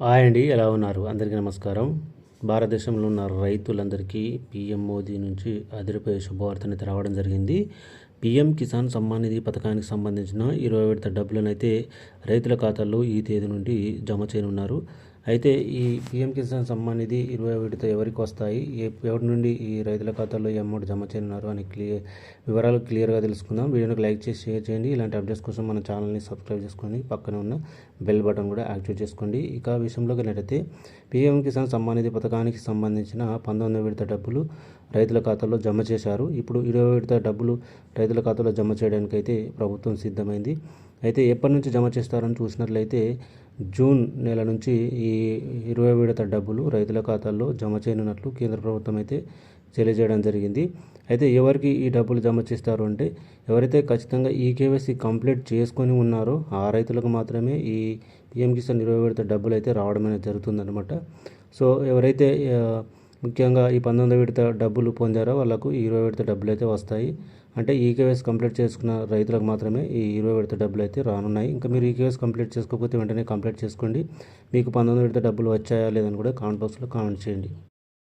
Hi అండి ఎలా ఉన్నారు? అందరికీ నమస్కారం. భారతదేశంలో ఉన్న రైతులందరికీ పీఎం మోదీ నుంచి అదిరిపోయే శుభవార్తని రావడం జరిగింది. పీఎం కిసాన్ సమ్మాన్ నిధి పథకానికి సంబంధించిన ఇరవై విడత డబ్బులను అయితే రైతుల ఖాతాల్లో ఈ తేదీ నుండి జమ చేయనున్నారు. అయితే ఈ పీఎం కిసాన్ సమ్మాన్ నిధి ఇరవై ఒకటితో ఎవరికి వస్తాయి? ఎవరి నుండి ఈ రైతుల ఖాతాల్లో ఈ అమౌంట్ జమ చేయనున్నారు అని క్లియర్ వివరాలు క్లియర్గా తెలుసుకుందాం. వీడియోకి లైక్ చేసి షేర్ చేయండి. ఇలాంటి అప్డేట్స్ కోసం మన ఛానల్ని సబ్స్క్రైబ్ చేసుకొని పక్కన ఉన్న బెల్ బటన్ కూడా యాక్టివేట్ చేసుకోండి. ఇక విషయంలోకి వెళ్ళినట్టయితే పీఎం కిసాన్ సమ్మాన్ నిధి పథకానికి సంబంధించిన పంతొమ్మిది విడత డబ్బులు రైతుల ఖాతాలో జమ చేశారు. ఇప్పుడు ఇరవై విడత డబ్బులు రైతుల ఖాతాలో జమ చేయడానికి అయితే ప్రభుత్వం సిద్ధమైంది. అయితే ఎప్పటి నుంచి జమ చేస్తారని చూసినట్లయితే జూన్ నెల నుంచి ఈ ఇరవై విడత డబ్బులు రైతుల ఖాతాల్లో జమ చేయనున్నట్లు కేంద్ర ప్రభుత్వం అయితే తెలియజేయడం జరిగింది. అయితే ఎవరికి ఈ డబ్బులు జమ చేస్తారు అంటే ఎవరైతే ఖచ్చితంగా ఈ కేవైసీ కంప్లీట్ చేసుకొని ఉన్నారో ఆ రైతులకు మాత్రమే ఈ పిఎం కిసాన్ ఇరవై విడత డబ్బులు అయితే రావడం అనేది జరుగుతుందన్నమాట. సో ఎవరైతే ముఖ్యంగా ఈ పంతొమ్మిది విడత డబ్బులు పొందారో? వాళ్ళకు ఇరవై విడత డబ్బులు అయితే వస్తాయి. అంటే ఈకేఎస్ కంప్లీట్ చేసుకున్న రైతులకు మాత్రమే ఈ ఇరవై విడత డబ్బులు అయితే రానున్నాయి. ఇంకా మీరు ఈ కంప్లీట్ చేసుకోకపోతే వెంటనే కంప్లీట్ చేసుకోండి. మీకు పంతొమ్మిది విడత డబ్బులు వచ్చాయా? లేదని కూడా కామెంట్ బాక్స్లో కామెంట్ చేయండి.